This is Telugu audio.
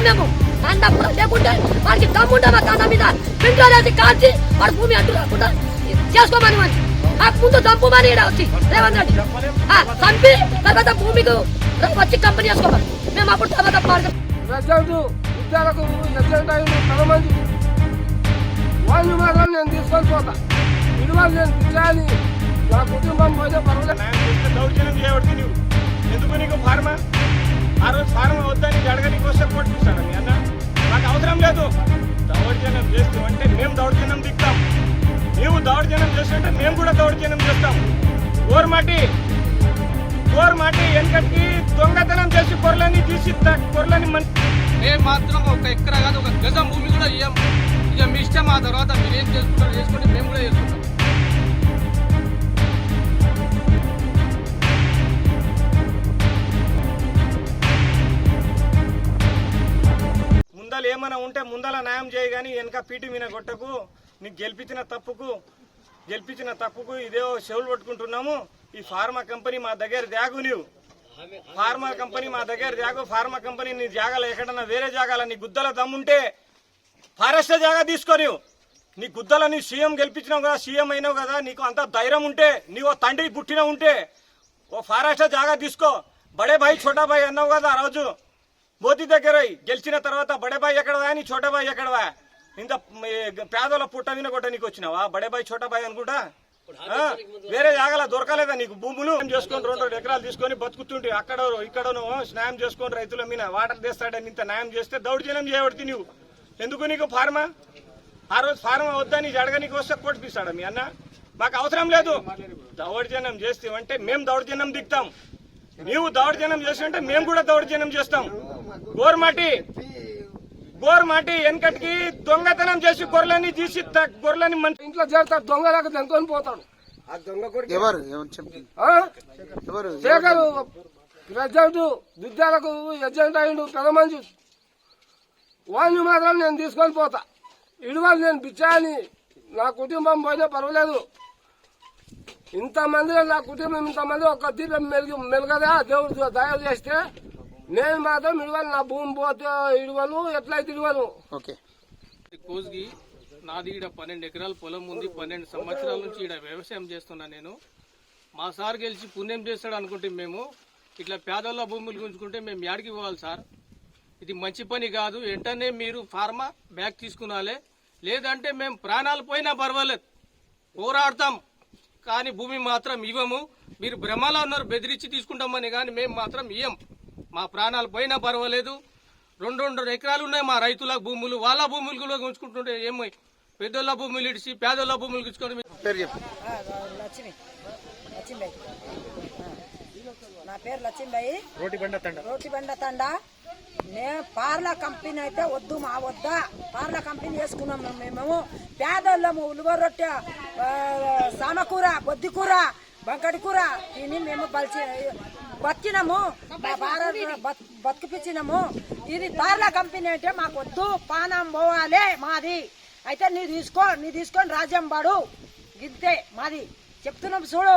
చేస్తాం మేము తండ కూడా లేకుంటే వాడికి దమ్ముంటే మా తండ మీద పెంట్రోల్ వేసి కాల్చి వాడు భూమి అంటూ రాకుండా చేసుకోమని మంచి నాకు ముందు చంపుమని ఈడ వచ్చి రేవంత్ రెడ్డి ఆ, చంపి తర్వాత భూమికి వచ్చి కంపెనీ చేసుకోమని మేము అప్పుడు తర్వాత పాడతాం ప్రజెంట్ ఉద్యోగులకు ఎగ్జెంట్ అయిన చాలా మంది వాళ్ళు మాత్రం నేను తీసుకొని పోతా విలువలు నేను పిచ్చాని నా కుటుంబం పోతే పర్వాలేదు న్యాయం చేస్తే దౌర్జన్యం చేయబడితే నువ్వు ఎందుకు నీకు ఫార్మా ఆ రోజు ఫారం వద్దని అడగనికి వస్తే కొట్టిస్తాడు మీ అన్న నాకు అవసరం లేదు. దౌర్జన్యం చేస్తూ అంటే మేము దౌర్జన్యం దిగుతాం. నీవు దౌర్జన్యం చేస్తుంటే మేము కూడా దౌర్జన్యం చేస్తాం. ఓర్మాటి ఓర్మాటి వెనకటికి దొంగతనం చేసి కొరలని తీసి కొరలని మన మేము మాత్రం ఒక ఎకరా కాదు ఒక గజం భూమి కూడా ఇయ్యం. ఇక మీ ఇష్టం ఆ తర్వాత మీరు ఏం చేసుకుంటారు చేసుకుంటే మేము కూడా ఏమైనా ఉంటే ముందల న్యాయం చేయగాని వెనక పీటి మీద కొట్టకు నీకు గెలిపించిన తప్పుకు గెలిపించిన తప్పుకు ఇదే చెవులు పట్టుకుంటున్నాము. ఈ ఫార్మా కంపెనీ మా దగ్గర దాగు నీవు. ఫార్మా కంపెనీ మా దగ్గర దాగు ఫార్మా కంపెనీ నీ జాగాలో ఎక్కడన్నా వేరే జాగాల నీ గుద్దల దమ్ముంటే ఫారెస్ట్ జాగా తీసుకో నీవు. నీ గుద్దల నీ సీఎం గెలిపించినావు కదా సీఎం అయినావు కదా నీకు అంత ధైర్యం ఉంటే నీ ఓ తండ్రి పుట్టిన ఉంటే ఓ ఫారెస్ట్ జాగా తీసుకో. బడే భాయ్ ఛోటా భాయ్ అన్నావు కదా ఆ రోజు. మోదీ దగ్గర గెలిచిన తర్వాత బడేబాయి ఎక్కడవా అని చోటాబాయి ఎక్కడవా? ఇంత పేదల పుట్ట విన కొట్ట నీకు వచ్చినావా? బడేబాయి చోటాబాయి అనుకుంటా? వేరే జాగాల దొరకలేదా నీకు? భూములు చేసుకొని రెండు రెండు ఎకరాలు తీసుకొని బతుకుతుంటే అక్కడ ఇక్కడను స్నాయం చేసుకొని రైతుల మీద వాటర్ తెస్తాడని ఇంత న్యాయం చేస్తే దౌర్జన్యం చేయబడితే నువ్వు ఎందుకు నీకు ఫార్మా? ఆ రోజు ఫార్మా వద్దని అడగనీకి వస్తే కొట్టిపిస్తాడా మీ అన్న? మాకు అవసరం లేదు. దౌర్జన్యం చేస్తామంటే మేము దౌర్జన్యం దిగుతాం. నీవు దౌర్జన్యం చేస్తుంటే మేము కూడా దౌర్జన్యం చేస్తాం. గోర్మాటి గోర్మాటి వెనకటికి దొంగతనం చేసి గొర్రెలని తీసి గొర్రెలని మంచి ఇంట్లో చేరుతాడు దొంగలాగా దెంకొని పోతాడు. ఎవరు? ఆ? ఎవరు? శేఖర్ విద్యాలకు ఎగ్జెంట్ అయిండు పెద్ద మంచి వాళ్ళు మాత్రం నేను తీసుకొని పోతా. ఇడువలు నేను పిచ్చాని నా కుటుంబం పోతే పర్వాలేదు. ఇంతమందిలో నా కుటుంబం ఇంతమంది ఒక్క దీపం మెలుగు మెలగదా? దేవుడు దయ చేస్తే నేను మాత్రం ఇడువలు నా భూమి పోతే ఇడువలు ఎట్లయితే ఇడువలు. ఓకే. కోజ్గి నాది ఈడ పన్నెండు ఎకరాల పొలం ఉంది. పన్నెండు సంవత్సరాల నుంచి ఈడ వ్యవసాయం చేస్తున్నా నేను. మా సార్ గెలిచి పుణ్యం చేస్తాడు అనుకుంటే మేము ఇట్లా పేదోళ్ళ భూములు గుంజుకుంటే మేము యాడికి పోవాలి సార్? ఇది మంచి పని కాదు. వెంటనే మీరు ఫార్మా బ్యాగ్ తీసుకునాలే. లేదంటే మేము ప్రాణాలు పోయినా పర్వాలేదు. పోరాడతాం. కానీ భూమి మాత్రం ఇవ్వము. మీరు భ్రమలో ఉన్నారు బెదిరించి తీసుకుంటామని కానీ మేము మాత్రం ఇయ్యం. మా ప్రాణాలు పోయినా పర్వాలేదు. రెండు రెండు ఎకరాలు ఉన్నాయి మా రైతుల భూములు. వాళ్ళ భూములు కూడా ఉంచుకుంటుంటే ఏమో పెద్దోళ్ళ భూములు ఇడిచి పేదోళ్ళ భూములు ఇచ్చుకొని పేరు చెప్పు. నా పేరు లక్ష్మీబాయి. రోటి బండ తండ. రోటి బండ తండ. మేము పార్ల కంపెనీ అయితే వద్దు మా వద్దా. పార్ల కంపెనీ వేసుకున్నాం మేము. పేదోళ్ళము ఉలువ రొట్టె సామకూర బొద్ది కూర బంకటి కూర తిని మేము బలిచి బతికినాము. మా బతికిపించినాము. ఇది పార్ల కంపెనీ అంటే మాకు వద్దు పానం పోవాలి మాది. అయితే నీ తీసుకో నీ తీసుకొని రాజ్యం పాడు. గిద్దే మాది. చెప్తున్నాం చూడు.